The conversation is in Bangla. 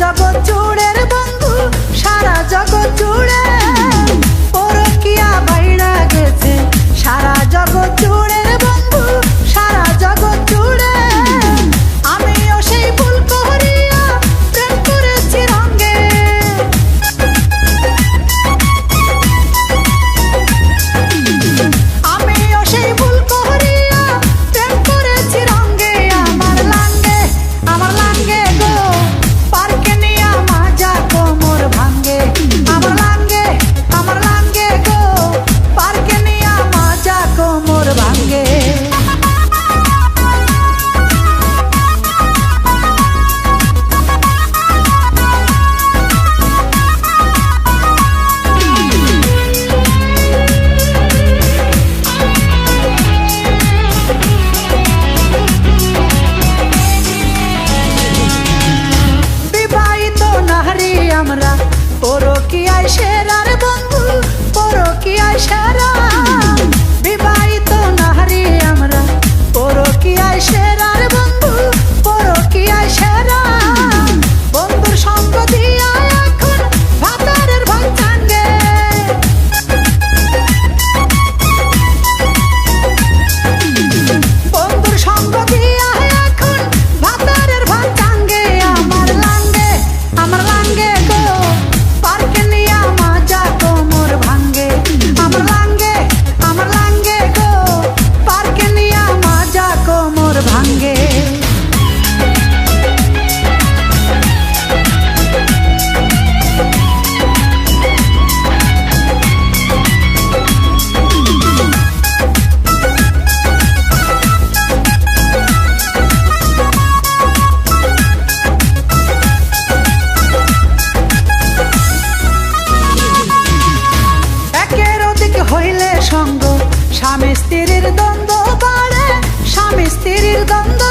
জগৎ জুড়ের বন্ধু সারা জগৎ জুড়ে হইলে সঙ্গ। স্বামী স্ত্রীর দ্বন্দ্ব বাড়ে স্বামী স্ত্রীর দ্বন্দ্ব।